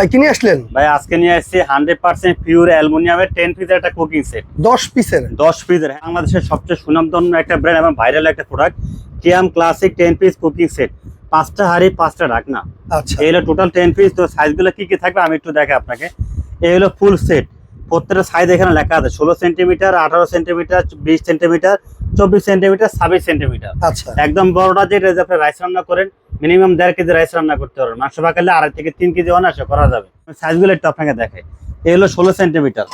ভাই কিনে আসলেন? ভাই আজকে নিয়ে আসছি হান্ড্রেড পার্সেন্ট পিওর অ্যালুমিনিয়ামের টেন পিসের একটা কুকিং সেট দশ পিসের দশ পিসের বাংলাদেশের সবচেয়ে সুনামধন্য একটা ব্র্যান্ড এবং ভাইরাল একটা product Kiam classic ten piece cooking set পাঁচটা হাড়ি পাঁচটা ঢাকনা আচ্ছা। এই হলো টোটাল টেন পিস তো সাইজগুলো কি কি থাকবে আমি একটু দেখে আপনাকে। এই হলো ফুল সেট প্রত্যেকটা সাইজ এখানে লেখা আছে। ষোলো সেন্টিমিটার আঠারো সেন্টিমিটার বিশ সেন্টিমিটার চব্বিশ সেন্টিমিটার ছাব্বিশ সেন্টিমিটার আচ্ছা। একদম বড়টা যেটা যে আপনি রাইস রান্না করেন মিনিমাম দেড় কেজি রাইস রান্না করতে পারবেন। মাংস পাকালে আড়াই থেকে তিন কেজি অনায়াসে করা যাবে। সাইজগুলো একটু আপনাকে দেখে এই হলো ষোলো সেন্টিমিটার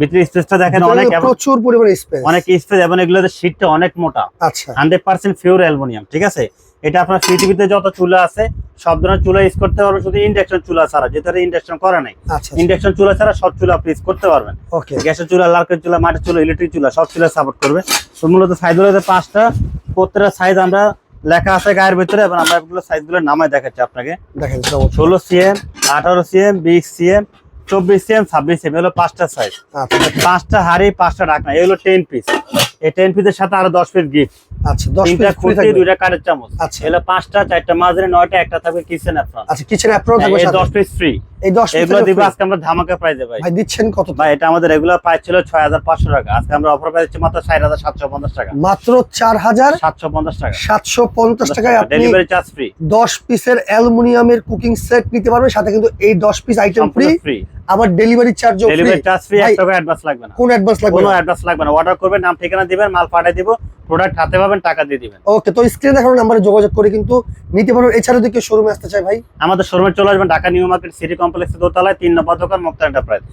ভিতরে স্পেসটা দেখেন অনেক ভিতরে প্রচুর পরিমাণে স্পেস অনেক স্পেস এবং এগুলোতে শীটটা অনেক মোটা। আচ্ছা। হান্ড্রেড পার্সেন্ট পিওর অ্যালুমিনিয়াম ঠিক আছে? এটা আপনার পৃথিবীতে যত চুলা আছে সব ধরনের চুলা ইউজ করতে পারবেন শুধু ইন্ডাকশন চুলা ছাড়া যেটা ইন্ডাকশন করা নাই। আচ্ছা ইন্ডাকশন চুলা ছাড়া সব চুলা আপনি use করতে পারবেন। ওকে গ্যাসের চুলা লার্কের চুলা মাটির চুলা ইলেকট্রিক চুলা সব চুলা সাপোর্ট করবে। মূলত পাঁচটা প্রত্যেকটা সাইজ আমরা লেখা আছে গায়ের ভিতরে এবং আমরা এগুলো সাইজগুলো নামায় দেখাচ্ছি আপনাকে দেখেন। ষোলো সিএম আঠারো সিএম বিশ সিএম চব্বিশ সিএম ছাব্বিশ সিএম হলো পাঁচটা সাইজ আচ্ছা। পাঁচটা হাড়ি পাঁচটা ঢাকনা এগুলো টেন পিস এই টেন পিসের সাথে আরও দশ পিস গিফট আচ্ছা দশ তিনটা পিস খুঁটি দুইটা কাঠের চামচ আচ্ছা। এগুলো পাঁচটা চারটা মাঝে নয়টা একটা থাকবে কিচেন অ্যাপ্রন আচ্ছা কিচেন অ্যাপ্রো থাকবে। দশ পিস ফ্রি এই দশ এগুলো দিব আজকে আমরা ধামাকা প্রাইজে ভাই। ভাই দিচ্ছেন কত ভাই এটা আমাদের রেগুলার প্রাইস ছিল ছয় হাজার পাঁচশো টাকা। আজকে আমরা অফার পাইছি মাত্র ষাট হাজার সাতশো পঞ্চাশ টাকা। মাত্র চার হাজার সাতশো পঞ্চাশ টাকা। সাতশো পঞ্চাশ টাকায় আপনি ডেলিভারি চার্জ ফ্রি দশ পিসের অ্যালুমিনিয়ামের কুকিং সেট নিতে পারবেন সাথে কিন্তু এই দশ পিস আইটেম ফ্রি আবার ডেলিভারি চার্জও ফ্রি ডেলিভারি চার্জ ফ্রি ভাই, টাকা অ্যাডভান্স লাগবে না। কোন অ্যাডভান্স লাগবে কোনো অ্যাডভান্স লাগবে না। অর্ডার করবেন নাম ঠিকানা দিবেন মাল পাঠিয়ে দিব। প্রোডাক্ট হাতে পাবেন টাকা দিয়ে দিবেন। ওকে তো স্ক্রিনে দেখানো নাম্বারে যোগাযোগ করে কিন্তু নিতে পারবেন এছাড়াও যদি কেউ শোরুমে আসতে চাই ভাই। আমাদের শোরুমে চলে আসবেন ঢাকা নিউ মার্কেট সিটি কমপ্লেক্সের দোতলায় তিন নম্বর দোকান মুক্তা এন্টারপ্রাইজ